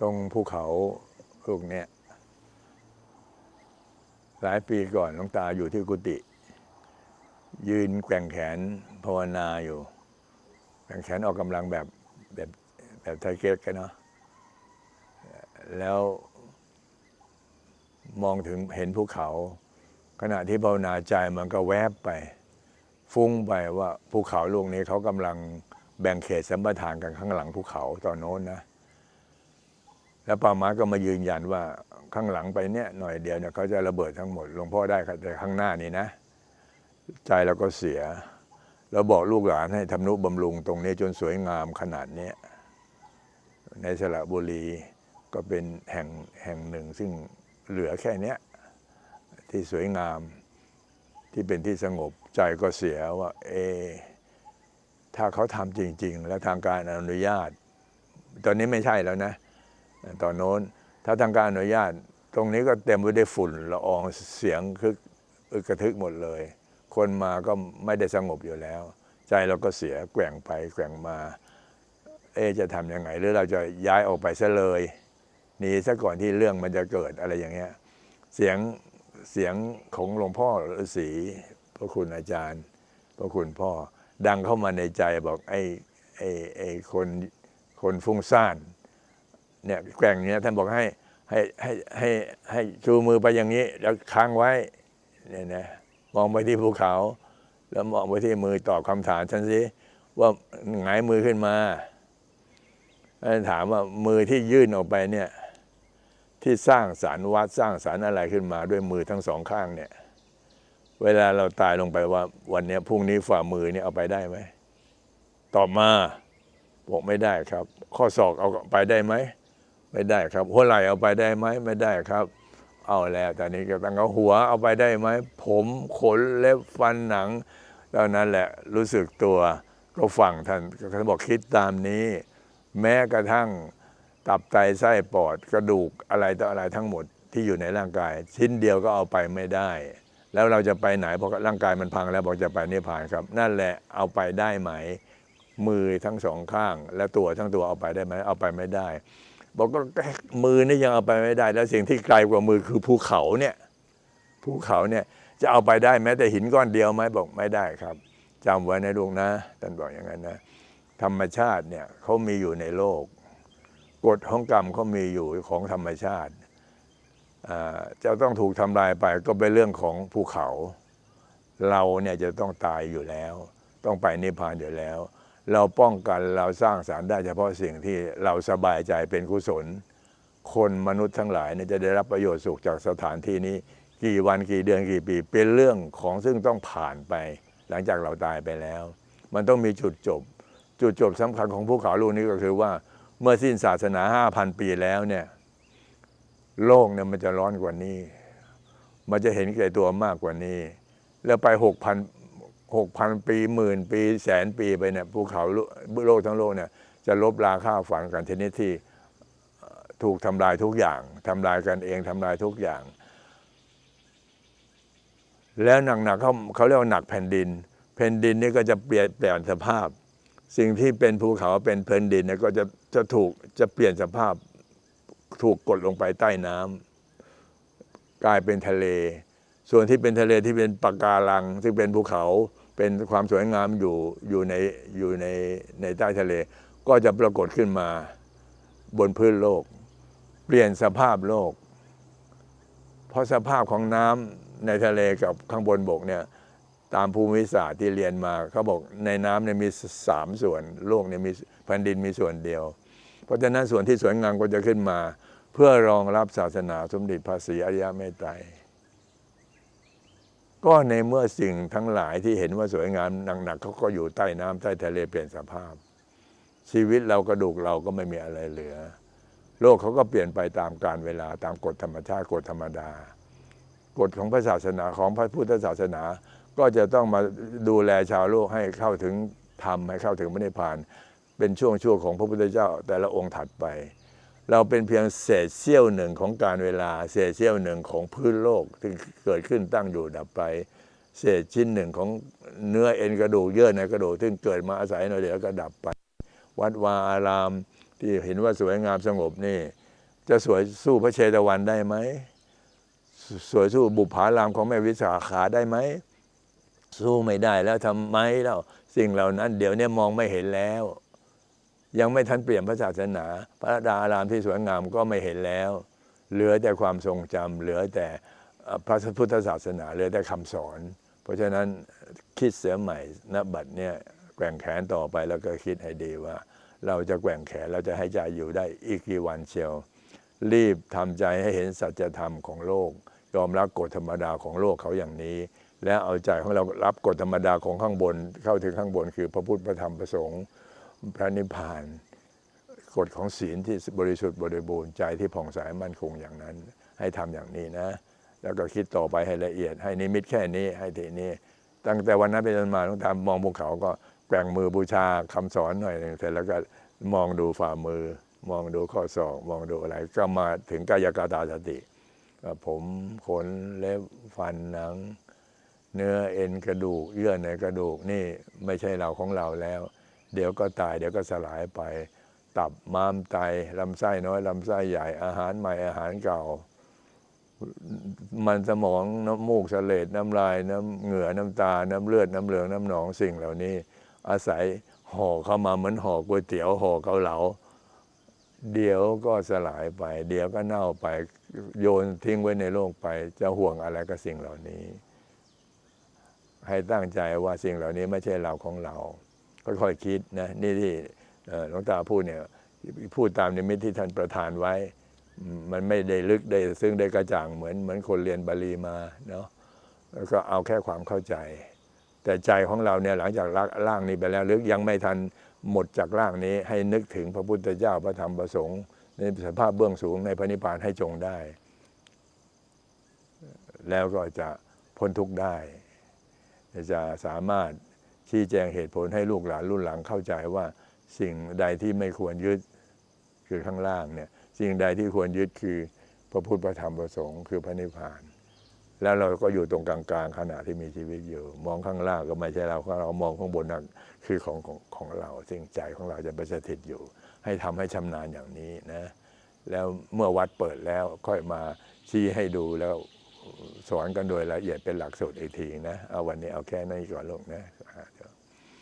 ตรงภูเขาลูกเนี้ยหลายปีก่อนหลวงตาอยู่ที่กุฏิยืนแกว่งแขนภาวนาอยู่ แกว่งแขนออกกำลังแบบแบบแบบไทยเก๊กกันเนาะแล้วมองถึงเห็นภูเขา ขณะที่ภาวนาใจมันก็แวบไป ฟุ้งไปว่าภูเขาลูกนี้เขากำลังแบ่งเขตสัมปทานกันข้างหลังภูเขาตอนโน้นนะ แล้วป่าไม้ก็มายืนยันว่าข้างหลังไปเนี่ยหน่อยเดียวเนี่ยเขาจะระเบิดทั้งหมดหลวงพ่อได้แต่ข้างหน้านี่นะ ใจเราก็เสียเราบอกลูกหลานให้ทำนุบำรุงตรงนี้จนสวยงามขนาดเนี้ในสระบุรีก็เป็นแห่งแห่งหนึ่ง ซึ่งเหลือแค่เนี้ยที่สวยงามที่เป็นที่สงบใจก็เสียว่าเอถ้าเขาทำจริง ๆ แล้วทางการอนุญาต ตอนนี้ไม่ใช่แล้วนะ ตอนโน้น ถ้าทางการอนุญาต ตรงนี้ก็เต็มไปด้วยฝุ่นละอองเสียงคึกอึกระทึกหมดเลย คนมาก็ไม่ได้สงบอยู่แล้ว ใจเราก็เสียแกว่งไปแกว่งมา เอจะทำยังไง หรือเราจะย้ายออกไปซะเลยหนีซะก่อนที่เรื่องมันจะเกิดอะไรอย่างเงี้ยเสียงเสียงของหลวงพ่อฤาษีพระคุณอาจารย์ พระคุณพ่อดังเข้ามาในใจบอกไอ้ไอ้ไอ้คนคนฟุ้งซ่าน เนี่ยแกว่งเนี้ยท่านบอกให้ให้ให้ให้ให้ชูมือไปอย่างนี้ แล้วค้างไว้เนี่ยนะมองไปที่ภูเขา แล้วมองไปที่มือตอบคำถามฉันสิว่าหงายมือขึ้นมาแล้ถามว่ามือที่ยื่นออกไปเนี่ย ที่สร้างสารวัดสร้างสารอะไรขึ้นมา ด้วยมือทั้งสองข้างเนี่ย เวลาเราตายลงไปว่า วันนี้พรุ่งนี้ฝ่ามือเนี่ยเอาไปได้ไหมตอบมาบอกไม่ได้ครับ ข้อศอกเอาไปได้ไหม ไม่ได้ครับ หัวไหล่เอาไปได้ไหมไม่ได้ครับ เอาแล้วตอนนี้ก็ตั้งเอาหัวเอาไปได้ไหมผมขนเล็บฟันหนังตอนนั้นแหละรู้สึกตัวก็ฟังท่านท่านบอกคิดตามนี้ แม้กระทั่งตับไตไส้ปอดกระดูกอะไรต่ออะไรทั้งหมดที่อยู่ในร่างกาย ชิ้นเดียวก็เอาไปไม่ได้ แล้วเราจะไปไหนเพราะร่างกายมันพังแล้วบอกจะไปนิพพานครับ นั่นแหละเอาไปได้ไหม มือทั้งสองข้าง และตัวทั้งตัวเอาไปได้ไหมเอาไปไม่ได้ บอกก็มือนี่ยังเอาไปไม่ได้ แล้วสิ่งที่ไกลกว่ามือคือภูเขาเนี่ยภูเขาเนี่ยจะเอาไปได้แม้แต่หินก้อนเดียวไหมบอกไม่ได้ครับจำไว้นะลูกนะท่านบอกอย่างนั้นนะ ธรรมชาติเนี่ยเขามีอยู่ในโลกกฎของกรรมเขามีอยู่ของธรรมชาติจะต้องถูกทำลายไปก็เป็นเรื่องของภูเขา เราเนี่ยจะต้องตายอยู่แล้ว ต้องไปนิพพานอยู่แล้ว เราป้องกันเราสร้างสารรค์ได้เฉพาะสิ่งที่เราสบายใจเป็นกุศล คนมนุษย์ทั้งหลายเนี่ยจะได้รับประโยชน์สุขจากสถานที่นี้ กี่วันกี่เดือนกี่ปี เป็นเรื่องของซึ่งต้องผ่านไป หลังจากเราตายไปแล้ว มันต้องมีจุดจบ จุดจบสำคัญของภูเขาลูกนี้ก็คือว่าเมื่อสิ้นศาสนาห้าพันปีแล้วเนี่ยโลกเนี่ยมันจะร้อนกว่านี้ มันจะเห็นแก่ตัวมากกว่านี้ แล้วไปหกพัน หกพันปีหมื่นปีแสนปีไปเนี่ยภูเขาโลกทั้งโลกเนี่ยจะลบราค่าฝันกันชนิดที่ถูกทำลายทุกอย่างทำลายกันเองทำลายทุกอย่าง แล้วหนักๆเขาเขาเรียกว่าหนักแผ่นดิน แผ่นดินนี่ก็จะเปลี่ยนแปลงสภาพ สิ่งที่เป็นภูเขาเป็นแผ่นดินเนี่ยก็จะจะถูกจะเปลี่ยนสภาพถูกกดลงไปใต้น้ำกลายเป็นทะเล ส่วนที่เป็นทะเลที่เป็นปะการัง ซึ่งเป็นภูเขา เป็นความสวยงามอยู่อยู่ในอยู่ในในใต้ทะเล ก็จะปรากฏขึ้นมาบนพื้นโลก เปลี่ยนสภาพโลก เพราะสภาพของน้ำในทะเลกับข้างบนบกเนี่ยตามภูมิศาสตร์ที่เรียนมาเขาบอกในน้ำเนี่ยมีสามส่วน โลกเนี่ยมีแผ่นดินมีส่วนเดียว เพราะฉะนั้นส่วนที่สวยงามก็จะขึ้นมา เพื่อรองรับศาสนาสมเด็จพระศรีอริยเมตไตร ก็ในเมื่อสิ่งทั้งหลายที่เห็นว่าสวยงามหนักๆเขาก็อยู่ใต้น้ำใต้ทะเลเปลี่ยนสภาพ ชีวิตเรากระดูกเราก็ไม่มีอะไรเหลือ โลกเขาก็เปลี่ยนไปตามกาลเวลาตามกฎธรรมชาติกฎธรรมดา กฎของพระศาสนาของพระพุทธศาสนา ก็จะต้องมาดูแลชาวโลกให้เข้าถึงธรรมให้เข้าถึงพระนิพพาน เป็นช่วงช่วงของพระพุทธเจ้าแต่ละองค์ถัดไป เราเป็นเพียงเศษเสี้ยวหนึ่งของการเวลา เศษเสี้ยวหนึ่งของพื้นโลกที่เกิดขึ้นตั้งอยู่ดับไป เศษชิ้นหนึ่งของเนื้อเอ็นกระดูกเยื่อในกระดูกซึ่เกิดมาอาศัยหน่อยเดียวก็ดับไป วัดวาอารามที่เห็นว่าสวยงามสงบนี่ จะสวยสู้พระเชตวันได้ไหมสวยสู้บุปผารามของแม่วิสาขาได้ไหมสู้ไม่ได้แล้วทำไมเล่าสิ่งเหล่านั้น เดี๋ยวนี้มองไม่เห็นแล้ว ยังไม่ทันเปลี่ยนพระศาสนา พระดารามที่สวยงามก็ไม่เห็นแล้ว เหลือแต่ความทรงจำเหลือแต่พระพุทธศาสนา เหลือแต่คำสอน เพราะฉะนั้นคิดเสียใหม่ณบัดเนี่ยแกว่งแขนต่อไปแล้วก็คิดให้ดีว่า เราจะแกว่งแขนเราจะให้ใจอยู่ได้อีกกี่วันเชียว รีบทำใจให้เห็นสัจธรรมของโลก ยอมรับกฎธรรมดาของโลกเขาอย่างนี้ และเอาใจของเรารับกฎธรรมดาของข้างบนเข้าถึงข้างบนคือพระพุทธพระธรรมพระสงฆ์ พระนิพพานกฎของศีลที่บริสุทธิ์บริบูรณ์ใจที่ผ่องใสมั่นคงอย่างนั้น ให้ทำอย่างนี้นะ แล้วก็คิดต่อไปให้ละเอียด ให้นิมิตแค่นี้ให้ทีนี้ ตั้งแต่วันนั้นเป็นต้นมาต้องทำมองภูเขาก็แกว่งมือบูชาคำสอนหน่อยหนึ่งเสร็จแล้วก็มองดูฝ่ามือ มองดูข้อศอกมองดูอะไร ก็มาถึงกายกตาสติ ผมขนเล็บฟันหนัง เนื้อเอ็นกระดูกเยื่อในกระดูกนี่ไม่ใช่เราของเราแล้ว เดี๋ยวก็ตายเดี๋ยวก็สลายไป ตับม้ามไตลำไส้น้อยลำไส้ใหญ่อาหารใหม่อาหารเก่า มันสมองน้ำมูกเสลดน้ำลายน้ำเหงื่อน้ำตา น้ำเลือดน้ำเหลืองน้ำหนองสิ่งเหล่านี้ อาศัยห่อเข้ามาเหมือนห่อก๋วยเตี๋ยวห่อเกาเหลาเดี๋ยวก็สลายไป เดี๋ยวก็เน่าไปโยนทิ้งไว้ในโลกไป จะห่วงอะไรกับสิ่งเหล่านี้ ให้ตั้งใจว่าสิ่งเหล่านี้ไม่ใช่เราของเรา ค่อยๆคิดนะนี่ที่หลวงตาพูดเนี่ยพูดตามนิมิตที่ท่านประทานไว้ มันไม่ได้ลึกได้ซึ่งได้กระจ่างเหมือนเหมือนคนเรียนบาลีมาเนาะแล้วก็เอาแค่ความเข้าใจ แต่ใจของเราเนี่ยหลังจากละร่างนี้ไปแล้วหรือยังไม่ทันหมดจากร่างนี้ให้นึกถึงพระพุทธเจ้าพระธรรมพระสงฆ์ในสภาพเบื้องสูงในพระนิพพานให้จงได้ แล้วก็จะพ้นทุกข์ได้ จะสามารถ ชี้แจงเหตุผลให้ลูกหลานรุ่นหลังเข้าใจว่าสิ่งใดที่ไม่ควรยึดคือข้างล่างเนี่ยสิ่งใดที่ควรยึดคือพระพุทธพระธรรมพระสงฆ์คือพระนิพพาน แล้วเราก็อยู่ตรงกลางๆขณะที่มีชีวิตอยู่ มองข้างล่างก็ไม่ใช่เราเรามองข้างบนนั่นคือของของของเราสิ่งใจของเราจะไปสถิตอยู่ ให้ทำให้ชำนาญอย่างนี้นะแล้วเมื่อวัดเปิดแล้วค่อยมาชี้ให้ดูแล้วสอนกันโดยละเอียดเป็นหลักสูตรอีกทีนะเอาวันนี้เอาแค่นี้ก่อนลูกนะ